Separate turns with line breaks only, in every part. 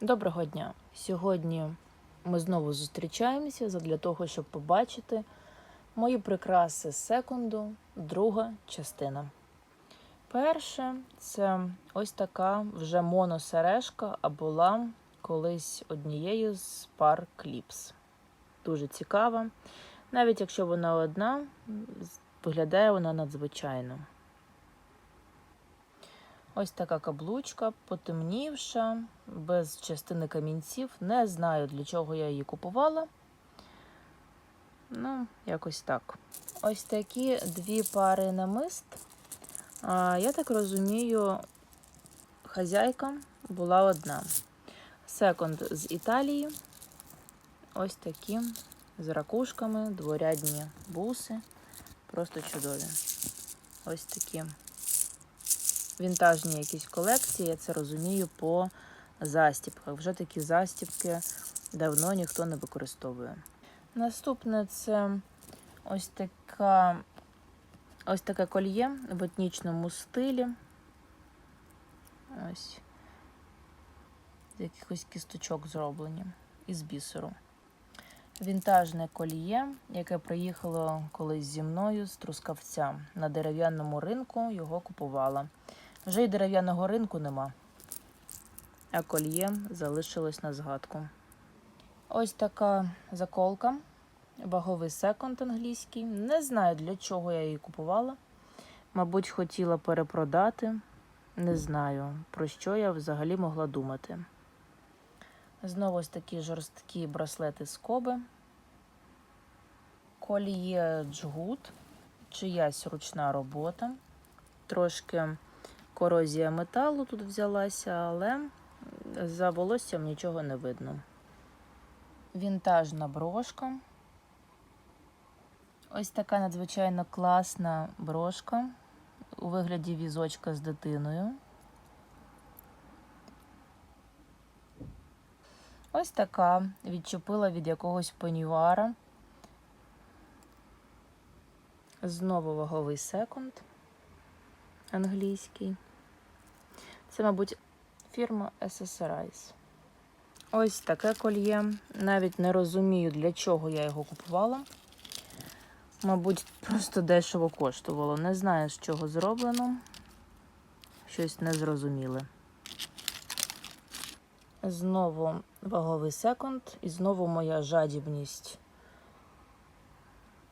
Доброго дня! Сьогодні ми знову зустрічаємося для того, щоб побачити мої прикраси секунду, друга частина. Перше це ось така вже моносережка, а була колись однією з пар кліпс. Дуже цікава. Навіть якщо вона одна, виглядає вона надзвичайно. Ось така каблучка, потемнівша, без частини камінців. Не знаю, для чого я її купувала. Ну, якось так. Ось такі дві пари намист. А, Я так розумію, хазяйка була одна. Секонд з Італії. Ось такі з ракушками, дворядні буси. Просто чудові. Ось такі вінтажні якісь колекції, я це розумію по застіпках. Вже такі застіпки давно ніхто не використовує. Наступне це ось така ось таке кольє в етнічному стилі. Ось з якихось кісточок зроблені із бісеру. Вінтажне коліє, яке приїхало колись зі мною з Трускавця. На дерев'яному ринку його купувала. Вже й дерев'яного ринку нема, а кольє залишилось на згадку. Ось така заколка, ваговий секонд англійський. Не знаю, для чого я її купувала. Мабуть, хотіла перепродати. Не знаю, про що я взагалі могла думати. Знову ось такі жорсткі браслети з коби. Коліє джгут, чиясь ручна робота. Трошки корозія металу тут взялася, але за волоссям нічого не видно. Вінтажна брошка. Ось така надзвичайно класна брошка у вигляді візочка з дитиною. Ось така відчепила від якогось пенюара. Знову ваговий секунд англійський. Це, мабуть, фірма SSRIs. Ось таке кольє. Навіть не розумію, для чого я його купувала. Мабуть, просто дешево коштувало. Не знаю, з чого зроблено. Щось незрозуміле. Знову ваговий секунд, і знову моя жадібність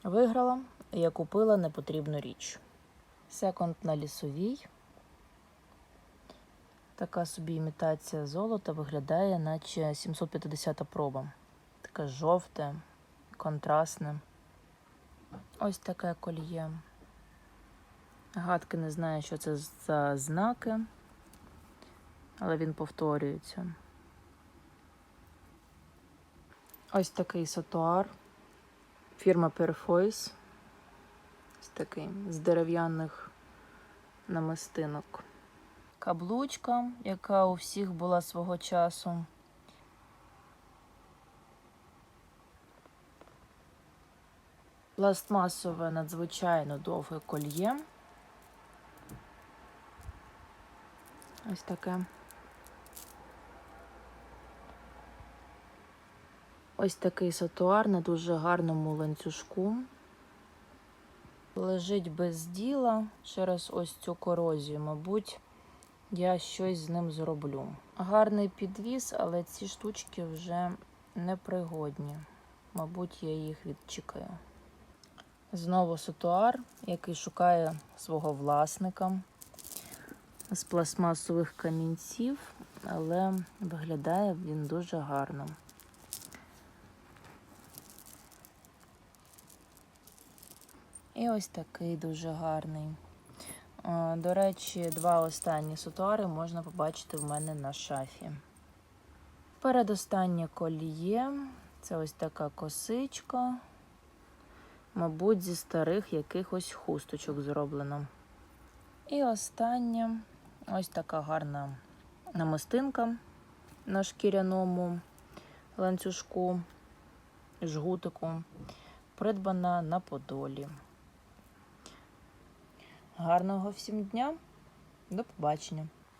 виграла. Я купила непотрібну річ. Секунд на лісовій. Така собі імітація золота виглядає, наче 750 проба. Таке жовте, контрастне. Ось таке кольє. Гадки не знаю, що це за знаки, але він повторюється. Ось такий сатуар. Фірма Perfoys. Ось такий з дерев'яних намистинок. Каблучка, яка у всіх була свого часу. Пластмасове надзвичайно довге кольє. Ось таке. Ось такий сатуар на дуже гарному ланцюжку. Лежить без діла через ось цю корозію. Мабуть, я щось з ним зроблю. Гарний підвіз, але ці штучки вже непригодні. Мабуть, я їх відчекаю. Знову сатуар, який шукає свого власника з пластмасових камінців, але виглядає він дуже гарно. І ось такий дуже гарний. До речі, два останні сутуари можна побачити в мене на шафі. Передостаннє коліє це ось така косичка, мабуть, зі старих якихось хусточок зроблено. І останнє ось така гарна намистинка на шкіряному ланцюжку, жгутику, придбана на Подолі. Гарного всім дня. До побачення.